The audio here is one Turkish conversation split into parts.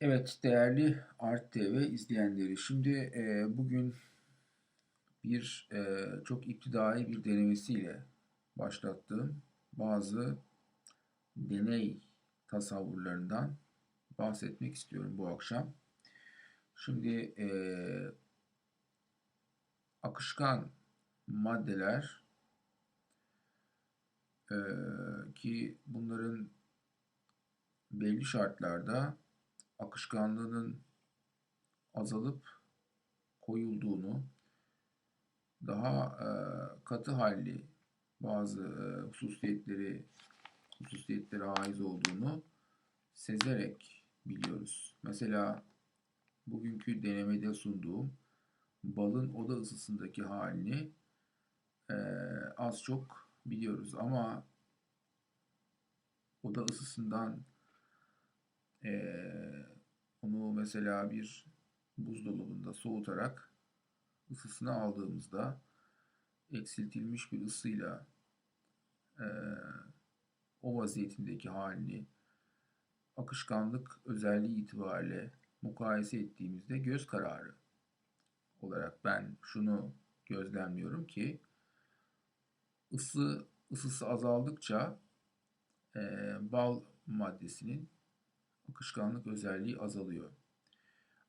Evet değerli Art TV izleyenleri şimdi e, bugün bir e, çok iptidai bir denemesiyle başlattığım bazı deney tasavvurlarından bahsetmek istiyorum bu akşam. Şimdi e, akışkan maddeler e, ki bunların belli şartlarda akışkanlığının azalıp koyulduğunu, daha e, katı halli bazı e, hususiyetleri hususiyetlere haiz olduğunu sezerek biliyoruz. Mesela bugünkü denemede sunduğum balın oda ısısındaki halini e, az çok biliyoruz ama oda ısısından ee, onu mesela bir buzdolabında soğutarak ısısını aldığımızda eksiltilmiş bir ısıyla e, o vaziyetindeki halini akışkanlık özelliği itibariyle mukayese ettiğimizde göz kararı olarak ben şunu gözlemliyorum ki ısı ısısı azaldıkça e, bal maddesinin akışkanlık özelliği azalıyor.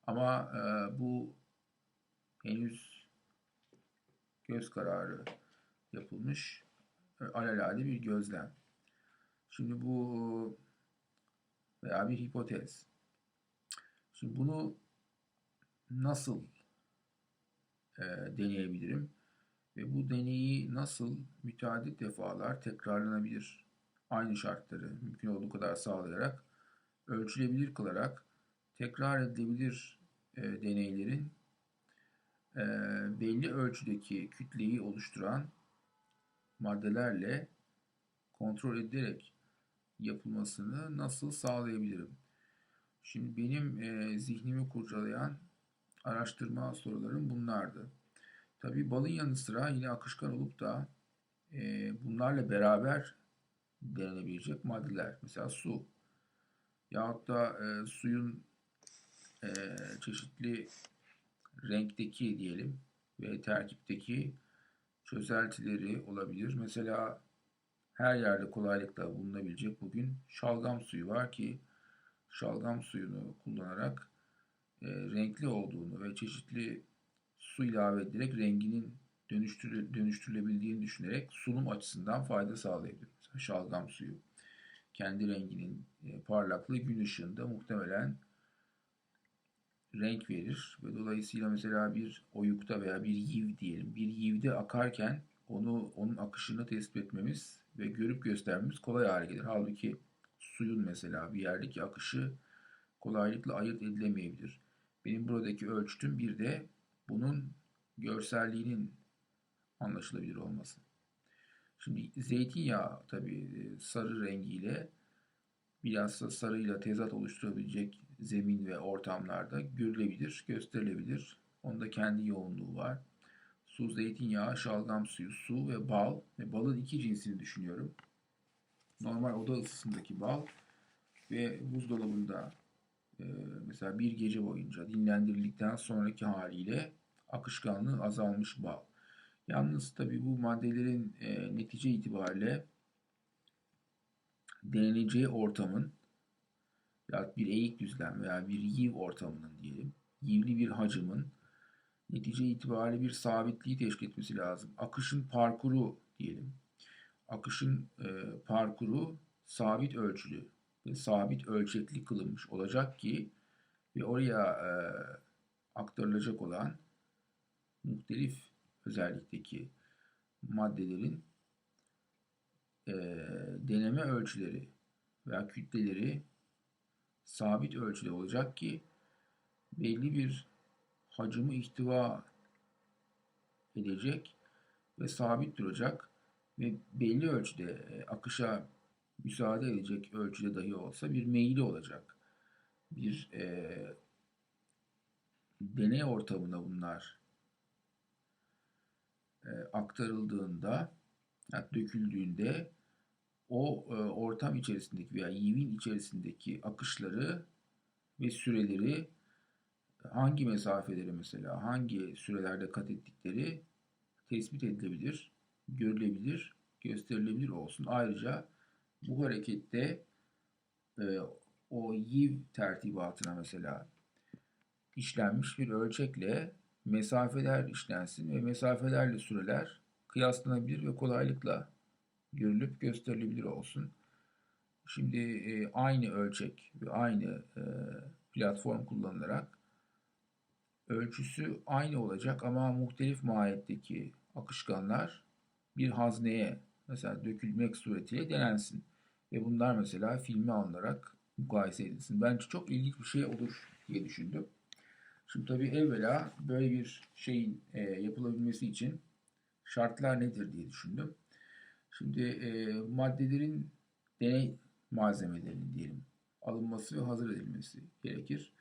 Ama e, bu henüz göz kararı yapılmış e, alelade bir gözlem. Şimdi bu veya bir hipotez. Şimdi bunu nasıl e, deneyebilirim? Ve bu deneyi nasıl müteadit defalar tekrarlanabilir? Aynı şartları mümkün olduğu kadar sağlayarak ölçülebilir kılarak tekrar edilebilir e, deneylerin e, belli ölçüdeki kütleyi oluşturan maddelerle kontrol edilerek yapılmasını nasıl sağlayabilirim? Şimdi benim e, zihnimi kurcalayan araştırma sorularım bunlardı. Tabii balın yanı sıra yine akışkan olup da e, bunlarla beraber denenebilecek maddeler. Mesela su yahut da e, suyun e, çeşitli renkteki diyelim ve terkipteki çözeltileri olabilir. Mesela her yerde kolaylıkla bulunabilecek bugün şalgam suyu var ki şalgam suyunu kullanarak e, renkli olduğunu ve çeşitli su ilave ederek renginin dönüştürü, dönüştürülebildiğini düşünerek sunum açısından fayda sağlayabilir. Mesela şalgam suyu kendi renginin e, parlaklığı gün ışığında muhtemelen renk verir ve dolayısıyla mesela bir oyukta veya bir yiv diyelim bir yivde akarken onu onun akışını tespit etmemiz ve görüp göstermemiz kolay hale gelir. Halbuki suyun mesela bir yerdeki akışı kolaylıkla ayırt edilemeyebilir. Benim buradaki ölçütüm bir de bunun görselliğinin anlaşılabilir olması. Şimdi zeytinyağı tabi e, sarı rengiyle bilhassa sarıyla tezat oluşturabilecek zemin ve ortamlarda görülebilir, gösterilebilir. Onda kendi yoğunluğu var. Su, zeytinyağı, şalgam suyu, su ve bal. Ve balın iki cinsini düşünüyorum. Normal oda ısısındaki bal ve buzdolabında e, mesela bir gece boyunca dinlendirildikten sonraki haliyle akışkanlığı azalmış bal. Yalnız tabi bu maddelerin e, netice itibariyle deneneceği ortamın ya bir eğik düzlem veya bir yiv ortamının diyelim yivli bir hacımın netice itibariyle bir sabitliği teşkil etmesi lazım. Akışın parkuru diyelim. Akışın e, parkuru sabit ölçülü ve sabit ölçekli kılınmış olacak ki ve oraya e, aktarılacak olan muhtelif özellikteki maddelerin e, deneme ölçüleri veya kütleleri sabit ölçüde olacak ki belli bir hacmi ihtiva edecek ve sabit duracak ve belli ölçüde e, akışa müsaade edecek ölçüde dahi olsa bir meyili olacak. Bir e, deney ortamına bunlar e, aktarıldığında, yani döküldüğünde o e, ortam içerisindeki veya yivin içerisindeki akışları ve süreleri hangi mesafeleri mesela hangi sürelerde kat ettikleri tespit edilebilir, görülebilir, gösterilebilir olsun. Ayrıca bu harekette e, o yiv tertibatına mesela işlenmiş bir ölçekle mesafeler işlensin ve mesafelerle süreler kıyaslanabilir ve kolaylıkla görülüp gösterilebilir olsun. Şimdi e, aynı ölçek ve aynı e, platform kullanılarak ölçüsü aynı olacak ama muhtelif mahiyetteki akışkanlar bir hazneye mesela dökülmek suretiyle denensin. Ve bunlar mesela filme alınarak mukayese edilsin. Bence çok ilginç bir şey olur diye düşündüm. Şimdi tabii evvela böyle bir şeyin e, yapılabilmesi için şartlar nedir diye düşündüm. Şimdi e, maddelerin deney malzemelerinin diyelim alınması ve hazır edilmesi gerekir.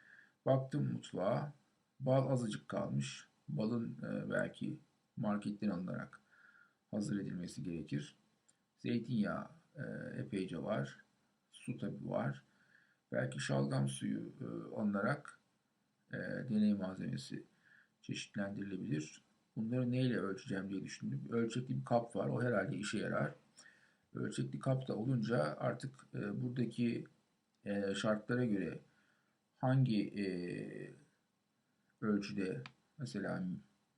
Baktım mutfağa bal azıcık kalmış. Balın e, belki marketten alınarak hazır edilmesi gerekir. Zeytinyağı e, epeyce var. Su tabi var. Belki şalgam suyu e, alınarak e, deney malzemesi çeşitlendirilebilir. Bunları neyle ölçeceğim diye düşündüm. Ölçekli bir kap var. O herhalde işe yarar. Ölçekli kap da olunca artık e, buradaki e, şartlara göre hangi e, ölçüde mesela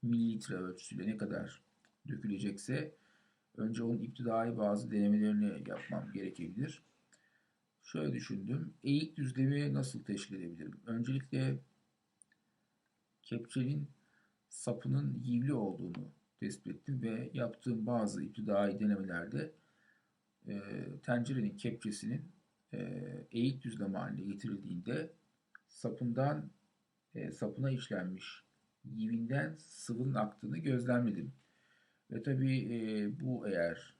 mililitre ölçüsüyle ne kadar dökülecekse önce onun iptidai bazı denemelerini yapmam gerekebilir. Şöyle düşündüm. Eğik düzlemi nasıl teşkil edebilirim? Öncelikle kepçenin sapının yivli olduğunu tespit ettim ve yaptığım bazı iptidai denemelerde e, tencerenin kepçesinin e, eğik düzlem haline getirildiğinde sapından e, sapına işlenmiş yivinden sıvının aktığını gözlemledim. Ve tabii e, bu eğer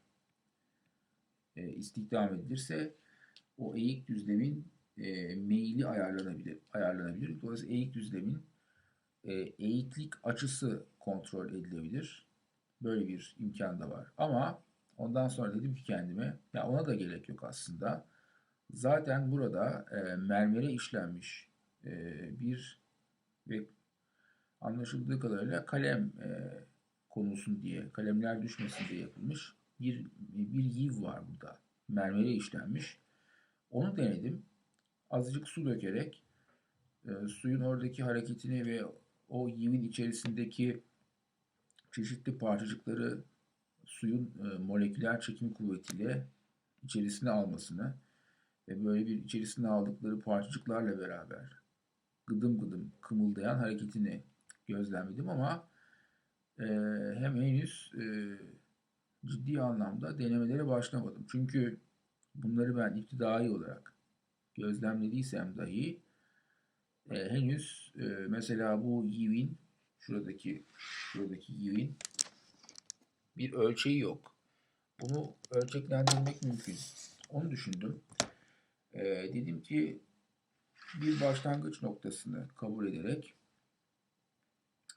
e, istihdam edilirse o eğik düzlemin e, meyili ayarlanabilir. ayarlanabilir. Dolayısıyla eğik düzlemin e, eğiklik açısı kontrol edilebilir. Böyle bir imkan da var. Ama ondan sonra dedim ki kendime ya ona da gerek yok aslında. Zaten burada e, mermere işlenmiş e, bir ve anlaşıldığı kadarıyla kalem e, konulsun diye, kalemler düşmesin diye yapılmış bir bir yiv var burada. Mermere işlenmiş. Onu denedim. Azıcık su dökerek e, suyun oradaki hareketini ve o yivin içerisindeki çeşitli parçacıkları suyun e, moleküler çekim kuvvetiyle içerisine almasını ve böyle bir içerisine aldıkları parçacıklarla beraber gıdım gıdım kımıldayan hareketini gözlemledim ama e, hem henüz e, ciddi anlamda denemelere başlamadım. Çünkü bunları ben iptidai olarak gözlemlediysem dahi e, henüz e, mesela bu yivin şuradaki şuradaki yivin bir ölçeği yok. Bunu ölçeklendirmek mümkün. Onu düşündüm. E, dedim ki bir başlangıç noktasını kabul ederek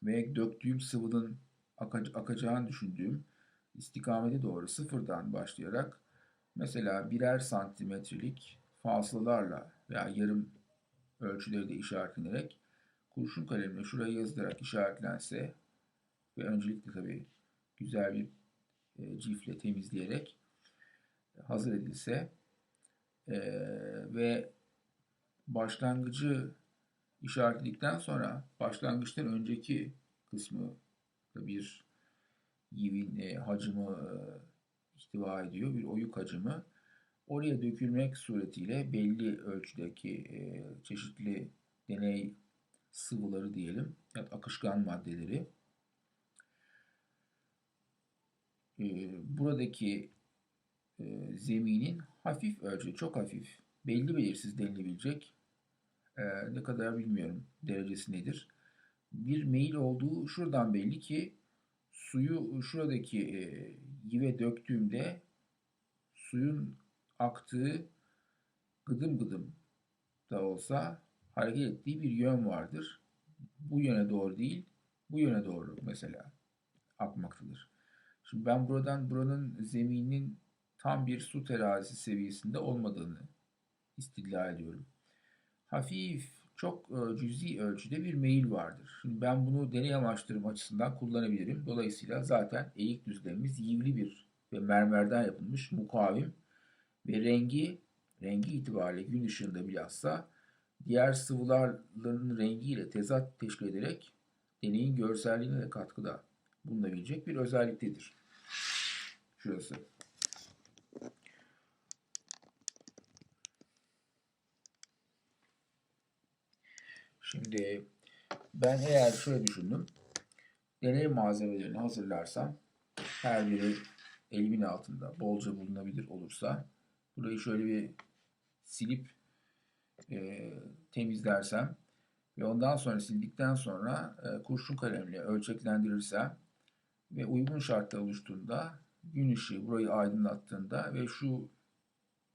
ve döktüğüm sıvının akacağını düşündüğüm istikamete doğru sıfırdan başlayarak mesela birer santimetrelik fasılalarla veya yarım ölçüleri de işaretlenerek kurşun kalemle şuraya yazılarak işaretlense ve öncelikle tabii güzel bir e, cifle temizleyerek hazır edilse e, ve başlangıcı işaretledikten sonra başlangıçtan önceki kısmı bir yivin e, hacmi e, ihtiva ediyor. Bir oyuk hacmi. Oraya dökülmek suretiyle belli ölçüdeki e, çeşitli deney sıvıları diyelim ya da akışkan maddeleri e, buradaki e, zeminin hafif ölçü, çok hafif, belli belirsiz denilebilecek e, ne kadar bilmiyorum derecesi nedir. Bir meyil olduğu şuradan belli ki suyu şuradaki e, yive döktüğümde suyun aktığı gıdım gıdım da olsa hareket ettiği bir yön vardır. Bu yöne doğru değil, bu yöne doğru mesela akmaktadır. Şimdi ben buradan buranın zemininin tam bir su terazisi seviyesinde olmadığını istidlal ediyorum. Hafif, çok e, cüzi ölçüde bir meyil vardır. Şimdi ben bunu deney amaçlarım açısından kullanabilirim. Dolayısıyla zaten eğik düzlemimiz yivli bir ve mermerden yapılmış mukavim ve rengi rengi itibariyle gün ışığında bilhassa diğer sıvıların rengiyle tezat teşkil ederek deneyin görselliğine de katkıda bulunabilecek bir özelliktedir. Şurası. Şimdi ben eğer şöyle düşündüm. Deney malzemelerini hazırlarsam her biri elimin altında bolca bulunabilir olursa burayı şöyle bir silip e, temizlersem ve ondan sonra sildikten sonra e, kurşun kalemle ölçeklendirirsem ve uygun şartlar oluştuğunda gün ışığı burayı aydınlattığında ve şu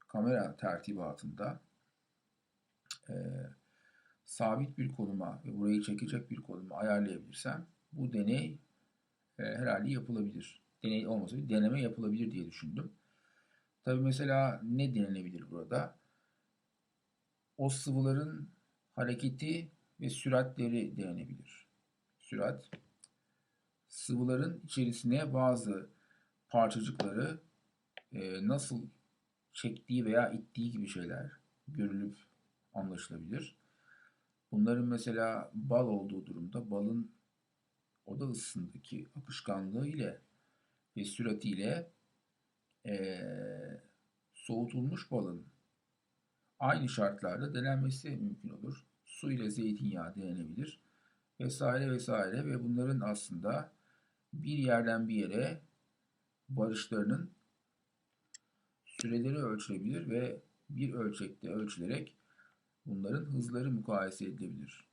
kamera tertibatında e, sabit bir konuma ve burayı çekecek bir konuma ayarlayabilirsem bu deney e, herhalde yapılabilir. Deney olmasa bir deneme yapılabilir diye düşündüm. Tabii mesela ne denenebilir burada? O sıvıların hareketi ve süratleri denenebilir. Sürat, sıvıların içerisine bazı parçacıkları e, nasıl çektiği veya ittiği gibi şeyler görülüp anlaşılabilir. Bunların mesela bal olduğu durumda balın oda ısısındaki akışkanlığı ile ve süratiyle e, soğutulmuş balın aynı şartlarda denenmesi mümkün olur. Su ile zeytinyağı denenebilir vesaire vesaire ve bunların aslında bir yerden bir yere varışlarının süreleri ölçülebilir ve bir ölçekte ölçülerek bunların hızları mukayese edilebilir.